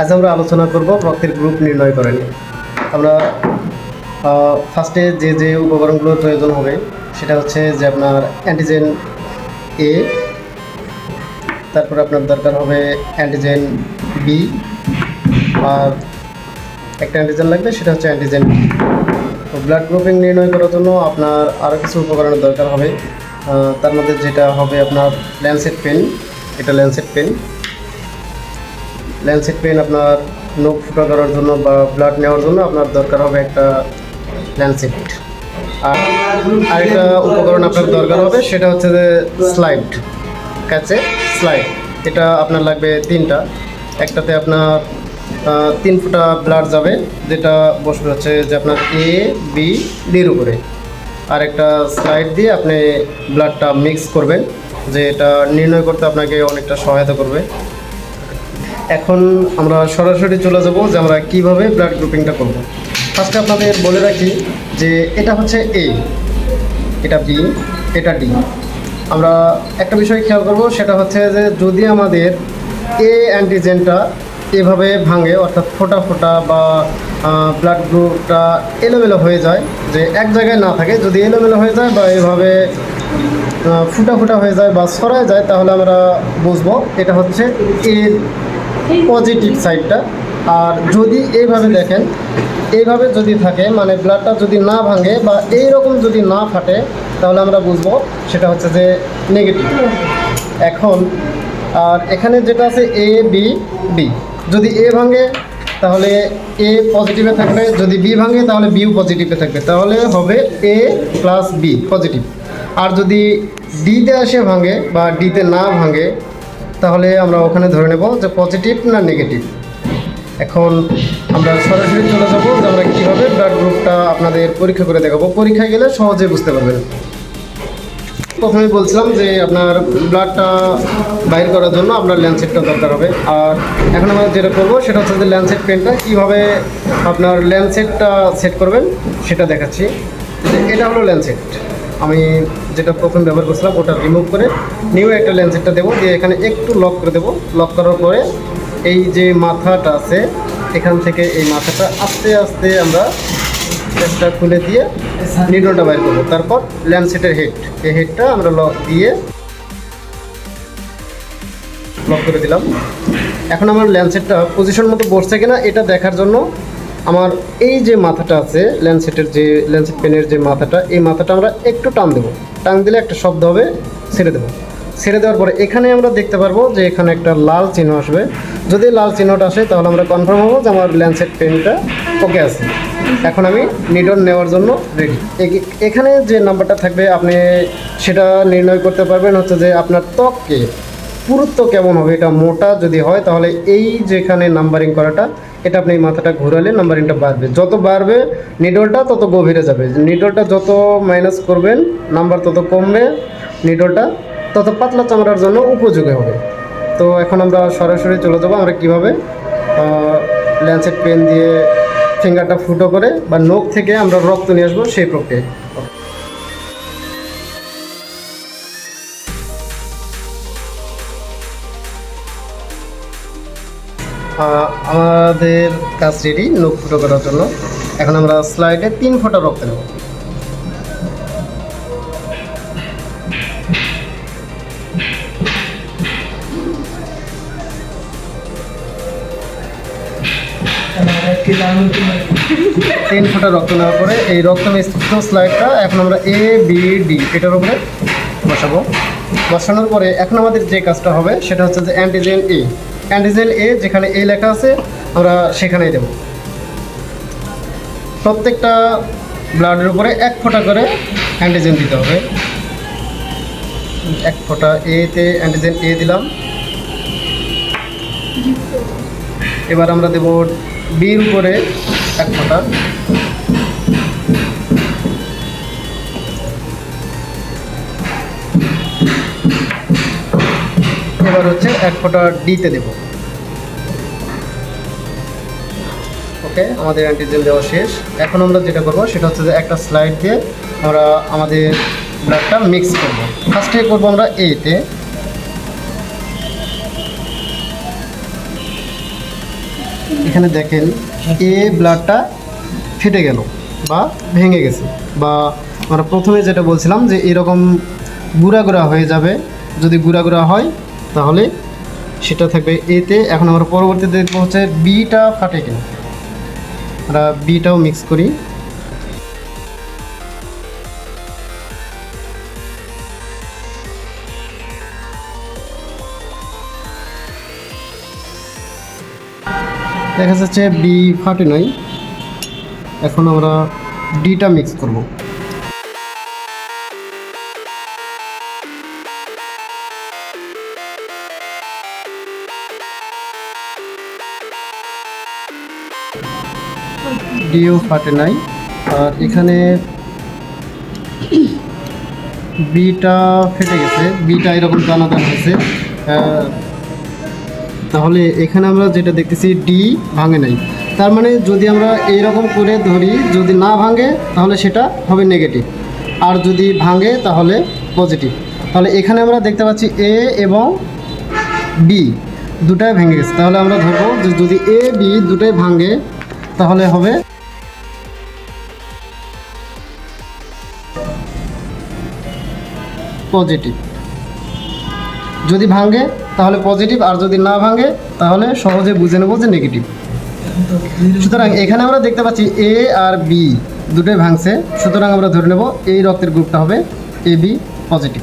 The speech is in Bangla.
আজ আমরা আলোচনা করব রক্তের গ্রুপ নির্ণয় করে নিয়ে। আমরা ফার্স্টে যে যে উপকরণগুলোর প্রয়োজন হবে, সেটা হচ্ছে যে আপনার অ্যান্টিজেন এ তারপর আপনার দরকার হবে অ্যান্টিজেন বি আর একটা অ্যান্টিজেন লাগবে, সেটা হচ্ছে অ্যান্টিজেন বি তো ব্লাড গ্রুপিং নির্ণয় করার জন্য আপনার আরও কিছু উপকরণের দরকার হবে। তার মধ্যে যেটা হবে আপনার ল্যান্সেট পেন এটা ল্যান্সেট পেন ল্যান্সেট পেন আপনার নখ ফুটা করার জন্য বা ব্লাড নেওয়ার জন্য আপনার দরকার হবে একটা ল্যান্সেট আর আরেকটা উপকরণ আপনার দরকার হবে, সেটা হচ্ছে যে স্লাইড কাছে স্লাইড এটা আপনার লাগবে তিনটা। একটাতে আপনার তিন ফুটা ব্লাড যাবে, যেটা বসবে হচ্ছে যে আপনার এ বি ডির উপরে। আর একটা স্লাইড দিয়ে আপনি ব্লাডটা মিক্স করবেন, যে এটা নির্ণয় করতে আপনাকে অনেকটা সহায়তা করবে। এখন আমরা সরাসরি চলে যাব যে আমরা কীভাবে ব্লাড গ্রুপিংটা করব। ফার্স্টে আপনাদের বলে রাখি যে এটা হচ্ছে এ এটা বি এটা ডি আমরা একটা বিষয় খেয়াল করব, সেটা হচ্ছে যে যদি আমাদের এ অ্যান্টিজেনটা এভাবে ভাঙে, অর্থাৎ ফোটা ফোটা বা ব্লাড গ্রুপটা এলোমেলো হয়ে যায়, যে এক জায়গায় না থাকে, যদি এলোমেলো হয়ে যায় বা এভাবে ফুটা ফুটা হয়ে যায় বা সরায় যায়, তাহলে আমরা বুঝব এটা হচ্ছে এর পজিটিভ সাইডটা আর যদি এইভাবে দেখেন, এইভাবে যদি থাকে মানে ব্লাডটা যদি না ভাঙে বা এই রকম যদি না ফাটে, তাহলে আমরা বুঝব সেটা হচ্ছে যে নেগেটিভ এখন, আর এখানে যেটা আছে এ বি বি যদি এ ভাঙে, তাহলে এ পজিটিভে থাকবে। যদি বি ভাঙে, তাহলে বিও পজিটিভে থাকবে। তাহলে হবে এ প্লাস বি পজিটিভ আর যদি ডিতে আসে ভাঙে বা ডিতে না ভাঙে তাহলে আমরা ওখানে ধরে নেব যে পজিটিভ না নেগেটিভ এখন আমরা সরাসরি চলে যাব যে আমরা কীভাবে ব্লাড গ্রুপটা আপনাদের পরীক্ষা করে দেখাবো। পরীক্ষায় গেলে সহজে বুঝতে পারবেন। প্রথমে বলছিলাম যে আপনার ব্লাডটা বাইর করার জন্য আপনার ল্যান্ডসেটটা দরকার হবে। আর এখন আমরা যেটা করব সেটা হচ্ছে যে ল্যান্ডসেট পেনটা কীভাবে আপনার ল্যান্ডসেটটা সেট করবেন সেটা দেখাচ্ছি। এটা হলো ল্যান্সেট আমি যেটা প্রথম ব্যবহার করছিলাম, ওটা রিমুভ করে নিউ একটা ল্যান্সেটটা দেবো, দিয়ে এখানে একটু লক করে দেবো। লক করার পরে এই যে মাথাটা আছে, এখান থেকে এই মাথাটা আস্তে আস্তে আমরা চেষ্টা খুলে দিয়ে নিডলটা বাইর করব। তারপর ল্যান্ডসেটের হেড এই হেডটা আমরা লক দিয়ে লক করে দিলাম। এখন আমার ল্যান্ডসেটটা পজিশন মতো বসছে কিনা, এটা দেখার জন্য আমার এই যে মাথাটা আছে, ল্যান্ডসেটের যে, ল্যান্ডসেট পেনের যে মাথাটা, এই মাথাটা আমরা একটু টান দেবো। টান দিলে একটা শব্দ হবে, ছেড়ে দেবো। ছেড়ে দেওয়ার পরে এখানে আমরা দেখতে পারব যে এখানে একটা লাল চিহ্ন আসবে। যদি লাল চিহ্নটা আসে, তাহলে আমরা কনফার্ম হব যে আমার ল্যান্ডসেট পেনটা ওকে আছে। এখন আমি নিডন নেওয়ার জন্য রেডি এখানে যে নাম্বারটা থাকবে, আপনি সেটা নির্ণয় করতে পারবেন হচ্ছে যে আপনার ত্বককে, পুরুত্ব কেমন হবে, এটা মোটা যদি হয়, তাহলে এই যেখানে নাম্বারিং করাটা এটা আপনি মাথাটা ঘোরালে নাম্বারিংটা বাড়বে। যত বাড়বে নিডলটা তত গভীরে যাবে। নিডলটা যত মাইনাস করবেন নাম্বার তত কমবে নিডলটা তত পাতলা চামড়ার জন্য উপযোগী হবে। তো এখন আমরা সরাসরি চলে যাব আমরা কীভাবে ল্যান্সেট পেন দিয়ে ফিঙ্গারটা ফুটো করে বা নখ থেকে আমরা রক্ত নিয়ে আসব সেই প্রক্রিয়ায়। আমাদের কাজ রেডি নখ ফুটো করার জন্য। এখন আমরা স্লাইডে তিন ফোঁটা রক্ত নেব। তিন ফোঁটা রক্ত নেওয়ার পরে এই রক্ত মিশ্রিত স্লাইডটা এখন আমরা এ বি ডি এটার উপরে বসাবো। বসানোর পরে এখন আমাদের যে কাজটা হবে, সেটা হচ্ছে যে অ্যান্টিজেন এ অ্যান্টিজেন এ যেখানে এ লেখা আছে, আমরা সেখানেই দেব। প্রত্যেকটা ব্লাডের উপরে এক ফোঁটা করে অ্যান্টিজেন দিতে হবে। এক ফোঁটা এতে অ্যান্টিজেন এ দিলাম। এবার আমরা দেব বির উপরে এক ফোঁটা। এবার হচ্ছে এক ফোঁটা ডিতে দেব। ওকে আমাদের অ্যান্টিজেন দেওয়া শেষ। এখন আমরা যেটা করব, সেটা হচ্ছে যে একটা স্লাইড দিয়ে আমরা আমাদের ব্লাডটা মিক্স করব। ফার্স্টে করব আমরা এতে এখানে দেখেন এ ব্লাডটা ফেটে গেল বা ভেঙে গেছে বা আমরা প্রথমে যেটা বলছিলাম যে এরকম গুঁড়া গুঁড়া হয়ে যাবে। যদি গুঁড়া গুঁড়া হয় তাহলে সেটা থাকবে এতে। এখন আমরা পরবর্তীতে দেখব হচ্ছে বিটা ফাটে কিনা। আমরা বিটাও মিক্স করি। দেখা যাচ্ছে বি ফাটে নাই। এখন আমরা ডিটা মিক্স করব। ডিও ফাটে নাই। আর এখানে বিটা ফেটে গেছে। বিটা এরকম দানা দানা হয়েছে। তাহলে এখানে আমরা যেটা দেখতেছি, ডি ভাঙে নাই। তার মানে যদি আমরা এইরকম করে ধরি, যদি না ভাঙে, তাহলে সেটা হবে নেগেটিভ। আর যদি ভাঙে, তাহলে পজিটিভ। তাহলে এখানে আমরা দেখতে পাচ্ছি এ এবং বি দুটাই ভেঙে গেছে। তাহলে আমরা ধরবো যে যদি এ, বি দুটাই ভাঙে, তাহলে হবে পজিটিভ যদি ভাঙে, তাহলে পজিটিভ আর যদি না ভাঙে, তাহলে সহজে বুঝে নেব যে নেগেটিভ সুতরাং এখানে আমরা দেখতে পাচ্ছি এ আর বি দুটোই ভাঙছে। সুতরাং আমরা ধরে নেব এই রক্তের গ্রুপটা হবে এ বি পজিটিভ